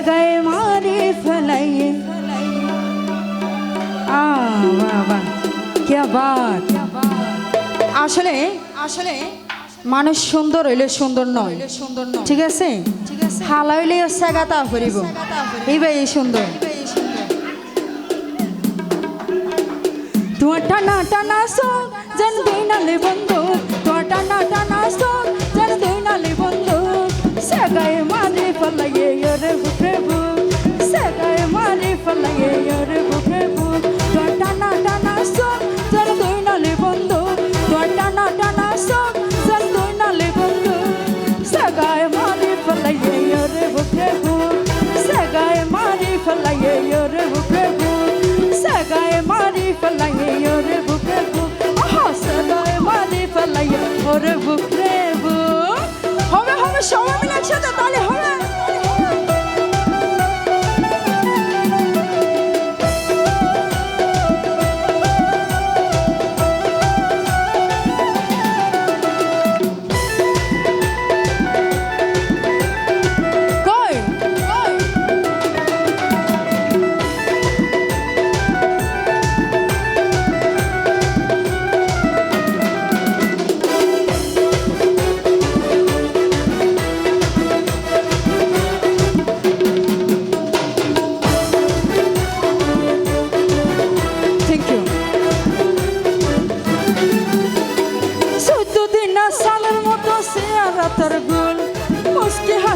সেগায় মারি ফেলাইয়ে আসলে আসলে মানুষ সুন্দর হইলে সুন্দর নয়। সুন্দর ঠিক আছে? হালা হইলে সেগাতা ফুরিব। এইবার এই সুন্দর। তোমার টানা টানা সং, যেন দুই নালে বন্ধু। তোমার টানা টানা সং, যেন দুই নালে বন্ধু। সেগায় মারি ফলাইয়ে ওরে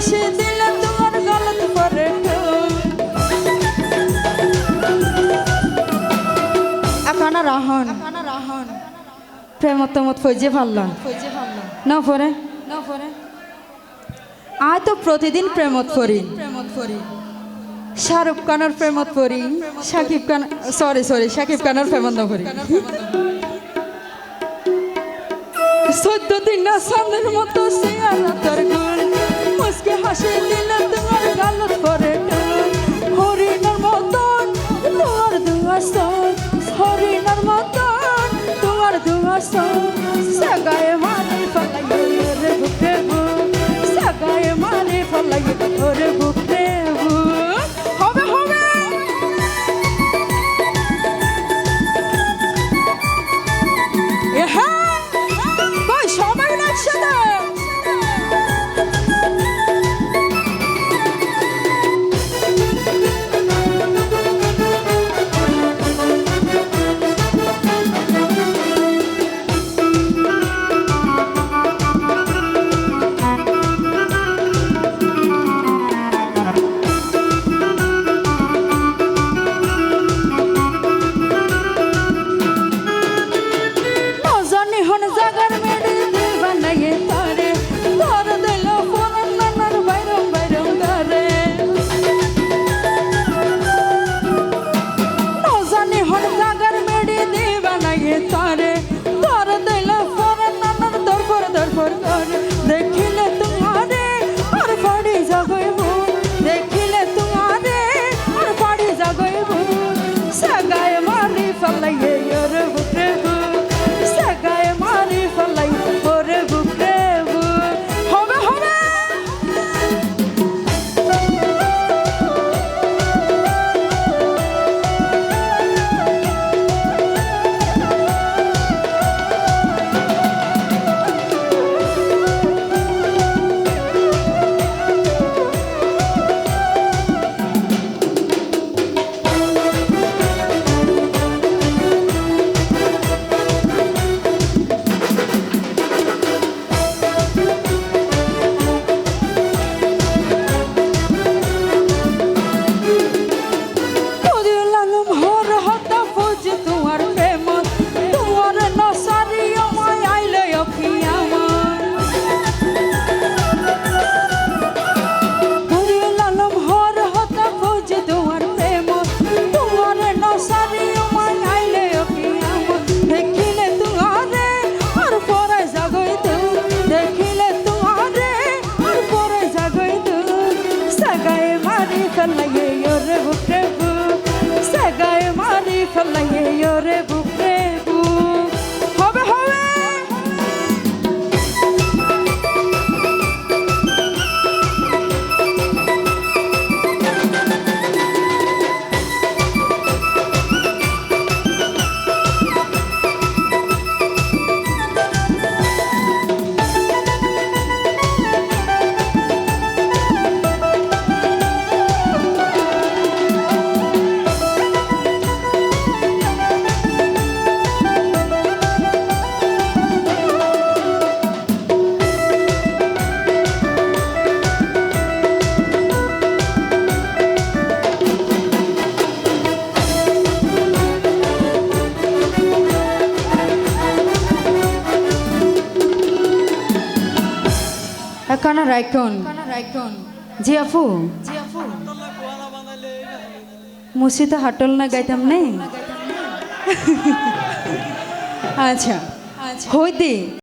মুসকি হাসি দিলে তোমার গলত পরে একানা রাহন? প্রেমত মত ফৈজে ভাল্লা না পরে। না পরে। আয় তো প্রতিদিন প্রেমত করি প্রেমত করি শাহরুখ খানের প্রেমত করি সাকিব খান সরি সরি সাকিব খানের প্রেমত করি চোদ্দ দিন না সামনের মতো তোর গুল হাসি দিলে তোমার গালত পরে হরিণের মতন তোমার দুয়াসন হরিণের মতন তোমার দুয়াসন সাগায় মারি ফলাইয়ে রে বুকে সাগায় মারি ফলাইয়ে ওরে চাইয়ে ওরে কানা রাইকন জিয়াফু। জি আপু মুসি তো হাটল না গাইতাম নেই আচ্ছা। আচ্ছা। হইতে।